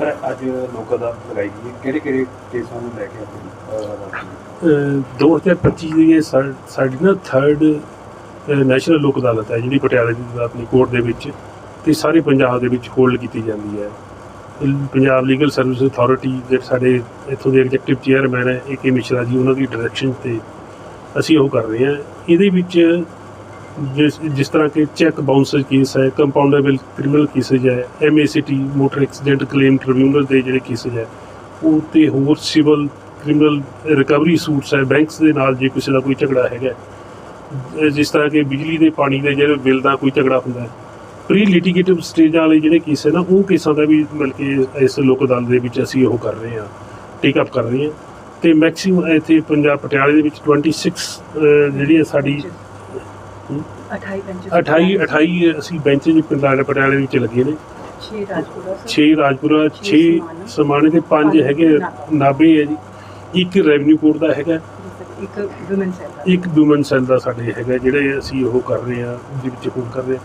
ਅਦਾਲਤ ਲਗਾਈ ਗਈ ਹੈ ਕਿਹੜੇ ਕਿਹੜੇ ਕੇਸਾਂ ਨੂੰ ਲੈ ਕੇ ਆਪਣੀ 2025 ਦੀ ਸਾਡੀ ਨਾ ਥਰਡ ਨੈਸ਼ਨਲ ਲੋਕ ਅਦਾਲਤ ਹੈ, ਜਿਹੜੀ ਪਟਿਆਲੇ ਦੀ ਆਪਣੀ ਕੋਰਟ ਦੇ ਵਿੱਚ। ਤੇ ਸਾਰੇ ਪੰਜਾਬ ਦੇ ਵਿੱਚ ਹੋਲਡ ਕੀਤੀ ਜਾਂਦੀ ਹੈ। ਪੰਜਾਬ ਲੀਗਲ ਸਰਵਿਸ ਅਥਾਰਟੀ ਦੇ ਸਾਡੇ ਇੱਥੋਂ ਦੇ ਐਗਜ਼ੈਕਟਿਵ ਚੇਅਰਮੈਨ ਹੈ ਏ ਕੇ ਮਿਸ਼ਰਾ ਜੀ, ਉਹਨਾਂ ਦੀ ਡਾਇਰੈਕਸ਼ਨ ਤੇ ਅਸੀਂ ਉਹ ਕਰ ਰਹੇ ਹਾਂ। ਇਹਦੇ ਵਿੱਚ ਜਿਸ ਜਿਸ ਤਰ੍ਹਾਂ ਕਿ ਚੈੱਕ ਬਾਉਂਸਰ ਕੇਸ ਹੈ, ਕੰਪਾਊਂਡੇਬਲ ਕ੍ਰਿਮੀਨਲ ਕੇਸਜ ਹੈ MACT motor accident claim tribunal ਦੇ ਜਿਹੜੇ ਕੇਸਜ ਹੈ, ਉਹ ਤੇ ਹੋਰ ਸਿਵਲ ਕ੍ਰਿਮੀਨਲ ਰਿਕਵਰੀ ਸੂਟਸ ਹੈ, ਬੈਂਕਸ ਦੇ ਨਾਲ ਜੇ ਕਿਸੇ ਦਾ ਕੋਈ ਝਗੜਾ ਹੈਗਾ ਜਿਸ ਤਰ੍ਹਾਂ ਕਿ ਬਿਜਲੀ ਦੇ, ਪਾਣੀ ਦੇ ਜਿਹੜੇ ਬਿੱਲ ਦਾ ਕੋਈ ਝਗੜਾ ਹੁੰਦਾ ਹੈ। ਪ੍ਰੀ ਲਿਟੀਗੇਟਿਵ ਸਟੇਜਾਂ ਵਾਲੇ ਜਿਹੜੇ ਕੇਸ ਹੈ ਨਾ, ਉਹ ਕੇਸਾਂ ਦਾ ਵੀ ਮਿਲ ਕੇ ਇਸ ਲੋਕ ਅਦਾਲਤ ਦੇ ਵਿੱਚ ਅਸੀਂ ਉਹ ਕਰ ਰਹੇ ਹਾਂ ਟੇਕ ਅਪ ਕਰ ਰਹੇ ਹਾਂ। ਤੇ ਮੈਕਸਿਮਮ ਇੱਥੇ ਪੰਜਾਬ ਪਟਿਆਲੇ ਦੇ ਵਿੱਚ 26 ਅਹ ਜਿਹੜੀ ਹੈ ਸਾਡੀ 28 ਬੈਂਚਸ 28 28 ਅਸੀਂ ਬੈਂਚ ਜੀ ਪਿੰਡਾਂ ਪਟਿਆਲੇ ਵਿੱਚ ਲੱਗੇ ਨੇ। 6 ਰਾਜਪੁਰਾ 6 ਰਾਜਪੁਰਾ 6 ਸਮਾਣੇ। ਤੇ 5 ਹੈਗੇ ਨਾਭੇ ਹੈ ਜੀ। ਇੱਕ ਰੈਵਨਿਊ ਕੋਰਟ ਦਾ ਹੈਗਾ। ਇੱਕ ਔਮਨ ਸੈਲ ਇੱਕ ਵੂਮਨ ਸੈੱਲ ਦਾ ਸਾਡੇ ਹੈਗਾ ਜਿਹੜੇ ਅਸੀਂ ਉਹ ਕਰ ਰਹੇ ਆ ਜਿਹਦੇ ਵਿੱਚ ਹੁਣ ਕਰ ਰਹੇ।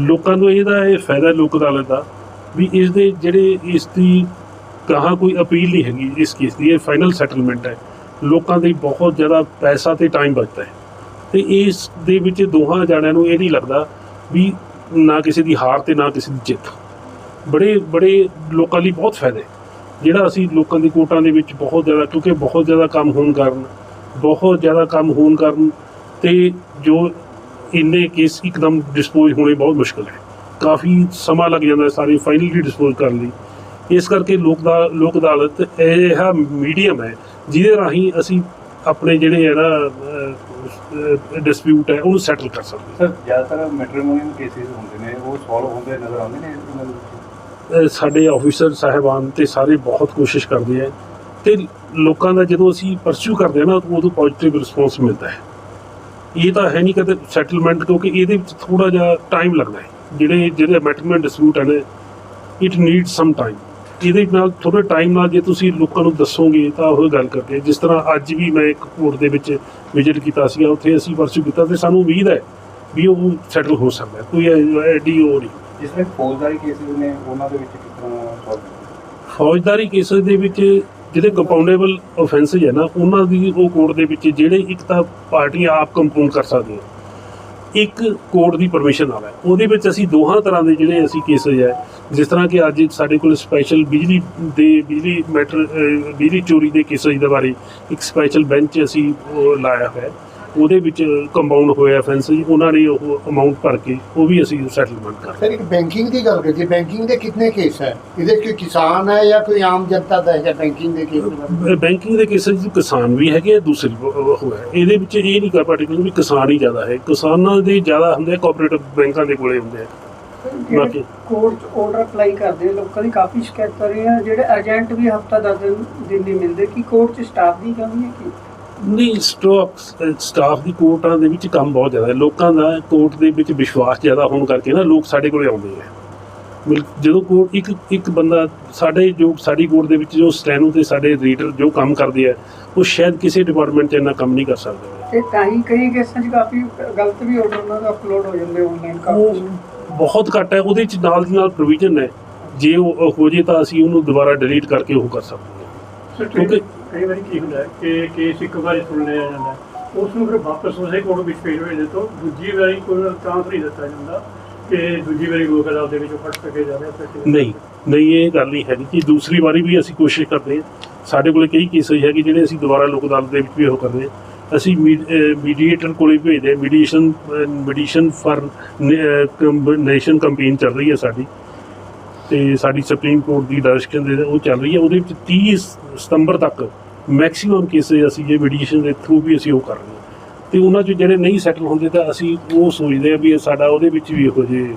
ਲੋਕਾਂ ਨੂੰ ਇਹਦਾ ਇਹ ਫਾਇਦਾ ਲੋਕ ਅਦਾਲਤ ਦਾ ਵੀ ਇਸ ਦੇ ਜਿਹੜੇ ਇਸ ਦੀ ਕਹਾ ਕੋਈ ਅਪੀਲ ਨਹੀਂ ਹੈਗੀ ਇਸ ਕੇਸ ਦੀ ਇਹ ਫਾਈਨਲ ਸੈਟਲਮੈਂਟ ਹੈ। ਲੋਕਾਂ ਦੇ ਬਹੁਤ ਜ਼ਿਆਦਾ ਪੈਸਾ ਤੇ ਟਾਈਮ ਬਚਦਾ ਹੈ। ਤੇ ਇਸ ਦੇ ਵਿੱਚ ਦੋਹਾਂ ਜਾਣਿਆਂ ਨੂੰ ਇਹ ਨਹੀਂ ਲੱਗਦਾ ਵੀ ਨਾ ਕਿਸੇ ਦੀ ਹਾਰ ਤੇ ਨਾ ਕਿਸੇ ਦੀ ਜਿੱਤ। ਬੜੇ ਬੜੇ ਲੋਕਾਂ ਲਈ ਬਹੁਤ ਫਾਇਦੇ। ਜਿਹੜਾ ਅਸੀਂ ਲੋਕਾਂ ਦੀ ਕੋਟਾਂ ਦੇ ਵਿੱਚ ਬਹੁਤ ਜ਼ਿਆਦਾ, ਕਿਉਂਕਿ ਬਹੁਤ ਜ਼ਿਆਦਾ ਕੰਮ ਹੋਣ ਕਾਰਨ, ਬਹੁਤ ਜ਼ਿਆਦਾ ਕੰਮ ਹੋਣ ਕਾਰਨ ਤੇ ਜੋ ਇੰਨੇ ਕੇਸ ਇੱਕਦਮ ਡਿਸਪੋਜ਼ ਹੋਣੇ ਬਹੁਤ ਮੁਸ਼ਕਲ ਹੈ। ਕਾਫੀ ਸਮਾਂ ਲੱਗ ਜਾਂਦਾ ਹੈ ਸਾਰੇ ਫਾਈਨਲੀ ਡਿਸਪੋਜ਼ ਕਰਨ ਲਈ। ਇਸ ਕਰਕੇ ਲੋਕ ਦਾ, ਲੋਕ ਅਦਾਲਤ ਇਹ ਮੀਡੀਅਮ ਹੈ, ਜਿਹਦੇ ਰਾਹੀਂ ਅਸੀਂ ਆਪਣੇ ਜਿਹੜੇ ਹੈ ਨਾ ਡਿਸਪਿਊਟ ਹੈ ਉਹਨੂੰ ਸੈਟਲ ਕਰ ਸਕਦੇ ਸਰ ਜ਼ਿਆਦਾਤਰ ਮੈਟਰੀਮੋਨੀਅਲ ਕੇਸਿਸ ਹੁੰਦੇ ਨੇ ਉਹ ਸੋਲਵ ਹੁੰਦੇ ਨਜ਼ਰ ਆਉਂਦੇ ਨੇ ਇਹਨਾਂ ਦੇ ਵਿੱਚ? ਸਾਡੇ ਆਫੀਸਰ ਸਾਹਿਬਾਨ ਤੇ ਸਾਰੇ ਬਹੁਤ ਕੋਸ਼ਿਸ਼ ਕਰਦੇ ਆ ਤੇ ਲੋਕਾਂ ਦਾ ਜਦੋਂ ਅਸੀਂ ਪਰਸੂ ਕਰਦੇ ਆ ਨਾ ਉਦੋਂ ਪੋਜ਼ਿਟਿਵ ਰਿਸਪੌਂਸ ਮਿਲਦਾ ਹੈ। ਇਹ ਤਾਂ ਹੈ ਨਹੀਂ ਕਦੇ ਸੈਟਲਮੈਂਟ ਕਿਉਂਕਿ ਇਹਦੇ ਵਿੱਚ ਥੋੜਾ ਜਿਹਾ ਟਾਈਮ ਲੱਗਦਾ ਹੈ। ਜਿਹੜੇ ਜਿਹੜੇ ਮੈਟਰਮੈਂਟ ਡਿਸਪਿਊਟ ਹੈ ਨੇ ਇਟ ਨੀਡ ਸਮ ਟਾਈਮ ਇਹਦੇ ਨਾਲ ਥੋੜੇ ਟਾਈਮ ਨਾਲ ਜੇ ਤੁਸੀਂ ਲੋਕਾਂ ਨੂੰ ਦੱਸੋਗੇ ਤਾਂ ਉਹ ਗੱਲ ਕਰਦੇ। ਜਿਸ ਤਰ੍ਹਾਂ ਅੱਜ ਵੀ ਮੈਂ ਇੱਕ ਕੋਰਟ ਦੇ ਵਿੱਚ ਵਿਜ਼ਿਟ ਕੀਤਾ ਸੀਗਾ ਉੱਥੇ ਅਸੀਂ ਪਰਸੂ ਕੀਤਾ ਤੇ ਸਾਨੂੰ ਉਮੀਦ ਹੈ ਵੀ ਉਹ ਸੈਟਲ ਹੋ ਸਕਦਾ। ਕੋਈ ਐਡੀ ਉਹ ਨਹੀਂ ਜਿਸ ਵਿੱਚ ਫੌਜਦਾਰੀ ਕੇਸਿਸ ਨੇ ਉਹਨਾਂ ਦੇ ਵਿੱਚ ਕਿਸ ਤਰ੍ਹਾਂ ਫੌਜਦਾਰੀ ਕੇਸਸ ਦੇ ਵਿੱਚ ਜਿਹੜੇ ਕੰਪਾਊਂਡੇਬਲ ਆਫੈਂਸਸ ਹੈ ਨਾ ਉਹਨਾਂ ਦੀ ਉਹ ਕੋਰਟ ਦੇ ਵਿੱਚ ਜਿਹੜੇ ਇੱਕ ਤਾਂ ਪਾਰਟੀ ਆਪ ਕੰਪਾਊਂਡ ਕਰ ਸਕਦੀ ਹੈ ਇੱਕ ਕੋਰਟ ਦੀ ਪਰਮਿਸ਼ਨ ਨਾਲ ਉਹਦੇ ਵਿੱਚ ਅਸੀਂ ਦੋਹਾਂ ਤਰ੍ਹਾਂ ਦੇ ਜਿਹੜੇ ਅਸੀਂ ਕੇਸਸ ਹੈ, ਜਿਸ ਤਰ੍ਹਾਂ ਕਿ ਅੱਜ ਸਾਡੇ ਕੋਲ ਸਪੈਸ਼ਲ ਬਿਜਲੀ ਦੇ, ਬਿਜਲੀ ਮੈਟਰ ਬਿਜਲੀ ਚੋਰੀ ਦੇ ਕੇਸਸ ਦੇ ਬਾਰੇ ਇੱਕ ਸਪੈਸ਼ਲ ਬੈਂਚ ਅਸੀਂ ਉਹ ਲਾਇਆ ਹੋਇਆ ਹੈ। ਉਹਦੇ ਵਿੱਚ ਕੰਪਾਊਂਡ ਹੋਇਆ ਆਫੈਂਸ ਉਹਨਾਂ ਨੇ ਉਹ ਅਮਾਉਂਟ ਭਰ ਕੇ ਉਹ ਵੀ ਅਸੀਂ ਸੈਟਲਮੈਂਟ ਕਰ ਸਰ ਇੱਕ ਬੈਂਕਿੰਗ ਦੀ ਗੱਲ ਕਰੀਏ ਬੈਂਕਿੰਗ ਦੇ ਕਿੰਨੇ ਕੇਸ ਹੈ? ਇਹਦੇ ਕੋਈ ਕਿਸਾਨ ਹੈ ਜਾਂ ਕੋਈ ਆਮ ਜਨਤਾ ਦਾ ਹੈ ਬੈਂਕਿੰਗ ਦੇ ਕੇਸ ਬੈਂਕਿੰਗ ਦੇ ਕੇਸਾਂ 'ਚ ਕਿਸਾਨ ਵੀ ਹੈਗੇ ਆ ਦੂਸਰੀ ਉਹ ਉਹ ਹੈ। ਇਹਦੇ ਵਿੱਚ ਇਹ ਨਹੀਂ ਕਰ ਪਾਰਟੀਕੂਲਰ ਵੀ ਕਿਸਾਨ ਹੀ ਜ਼ਿਆਦਾ ਹੈ। ਕਿਸਾਨਾਂ ਦੇ ਜ਼ਿਆਦਾ ਹੁੰਦੇ ਕੋਆਪਰੇਟਿਵ ਬੈਂਕਾਂ ਦੇ ਕੋਲੇ ਹੁੰਦੇ ਆ। ਬਾਕੀ ਕੋਰਟ ਆਰਡਰ ਅਪਲਾਈ ਕਰਦੇ ਲੋਕਾਂ ਦੀ ਕਾਫੀ ਸ਼ਿਕਾਇਤ ਕਰ ਰਹੇ ਆ। ਜਿਹੜੇ ਏਜੰਟ ਵੀ ਹਫਤਾ ਦਸ ਦਿਨ ਦਿਨ ਨਹੀਂ ਮਿਲਦੇ ਕਿ ਕੋਰਟ ਚ ਸਟਾਫ ਦੀ ਕਮੀ ਹੈ ਕਿ? ਨਹੀਂ ਸਟਾਕ ਸਟਾਫ ਦੀ ਕੋਰਟਾਂ ਦੇ ਵਿੱਚ ਕੰਮ ਬਹੁਤ ਜ਼ਿਆਦਾ ਹੈ। ਲੋਕਾਂ ਦਾ ਕੋਰਟ ਦੇ ਵਿੱਚ ਵਿਸ਼ਵਾਸ ਜ਼ਿਆਦਾ ਹੋਣ ਕਰਕੇ ਨਾ ਲੋਕ ਸਾਡੇ ਕੋਲੇ ਆਉਂਦੇ ਆ। ਜਦੋਂ ਕੋਰਟ ਇੱਕ ਇੱਕ ਬੰਦਾ ਸਾਡੇ ਜੋ ਸਾਡੀ ਕੋਰਟ ਦੇ ਵਿੱਚ ਜੋ ਸਟੈਨੋ ਤੇ ਸਾਡੇ ਰੀਡਰ ਜੋ ਕੰਮ ਕਰਦੇ ਆ ਉਹ ਸ਼ਾਇਦ ਕਿਸੇ ਡਿਪਾਰਟਮੈਂਟ 'ਚ ਇੰਨਾ ਕੰਮ ਨਹੀਂ ਕਰ ਸਕਦੇ। ਤੇ ਤਾਂ ਹੀ ਕਈ ਕੇਸਾਂ 'ਚ ਕਾਫੀ ਗਲਤ ਵੀ ਆਰਡਰ ਉਹਨਾਂ ਦਾ ਅਪਲੋਡ ਹੋ ਜਾਂਦੇ ਆਨਲਾਈਨ ਕਾਫੀ ਬਹੁਤ ਘੱਟ ਹੈ ਉਹਦੇ ਚ ਨਾਲ ਦੀ ਨਾਲ ਪ੍ਰੋਵੀਜ਼ਨ ਹੈ। ਜੇ ਉਹ ਹੋ ਜੇ ਤਾਂ ਅਸੀਂ ਉਹਨੂੰ ਦੁਬਾਰਾ ਡਿਲੀਟ ਕਰਕੇ ਉਹ ਕਰ ਸਕਦੇ ਹਾਂ। ਕਿਉਂਕਿ ਕਈ ਵਾਰੀ ਕੀ ਹੁੰਦਾ ਹੈ ਕਿ ਕੇਸ ਇੱਕ ਵਾਰੀ ਸੁਣ ਲਿਆ ਜਾਂਦਾ ਹੈ। ਉਸ ਨੂੰ ਫਿਰ ਵਾਪਸ ਉਸੇ ਕੋਰਟ ਵਿੱਚ ਭੇਜ ਹੋਏ ਤੋਂ ਦੂਜੀ ਵਾਰੀ ਕੋਈ ਚਾਂਸ ਨਹੀਂ ਦਿੱਤਾ ਜਾਂਦਾ ਕਿ ਦੂਜੀ ਵਾਰੀ ਲੋਕ ਅਦਾਲਤ ਦੇ ਵਿੱਚੋਂ ਫਟ ਸਕੇ ਜਾਵੇ ਫਿਰ ਨਹੀਂ ਨਹੀਂ, ਇਹ ਗੱਲ ਨਹੀਂ ਹੈਗੀ ਕਿ ਦੂਸਰੀ ਵਾਰੀ ਵੀ ਅਸੀਂ ਕੋਸ਼ਿਸ਼ ਕਰਦੇ ਹਾਂ। ਸਾਡੇ ਕੋਲ ਕਈ ਕੇਸ ਹੈਗੇ ਜਿਹੜੇ ਅਸੀਂ ਦੁਬਾਰਾ ਲੋਕ ਅਦਾਲਤ ਦੇ ਵਿੱਚ ਵੀ ਉਹ ਕਰਦੇ ਹਾਂ। ਅਸੀਂ ਮੀਡੀਏਟਰ ਕੋਲੇ ਭੇਜਦੇ ਹਾਂ। Mediation mediation for nation campaign ਚੱਲ ਰਹੀ ਹੈ ਸਾਡੀ। ਤੇ ਸਾਡੀ ਸੁਪਰੀਮ ਕੋਰਟ ਦੀ ਡਾਇਰੈਕਸ਼ਨ ਦੇ ਉਹ ਚੱਲ ਰਹੀ ਹੈ। ਉਹਦੇ ਵਿੱਚ 30 ਸਤੰਬਰ ਤੱਕ ਮੈਕਸਿਮਮ ਕੇਸੇ ਅਸੀਂ ਇਹ ਮੀਡੀਏਸ਼ਨ ਦੇ ਥਰੂ ਵੀ ਅਸੀਂ ਉਹ ਕਰ ਰਹੇ ਹਾਂ। ਤੇ ਉਹਨਾਂ 'ਚ ਜਿਹੜੇ ਨਹੀਂ ਸੈਟਲ ਹੁੰਦੇ ਤਾਂ ਅਸੀਂ ਉਹ ਸੋਚਦੇ ਆ ਵੀ ਇਹ ਸਾਡਾ ਉਹਦੇ ਵਿੱਚ ਵੀ ਇਹੋ ਜਿਹੇ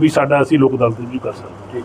ਵੀ ਸਾਡਾ ਅਸੀਂ ਲੋਕ ਅਦਾਲਤ ਵੀ ਕਰ ਸਕਦੇ ਠੀਕ।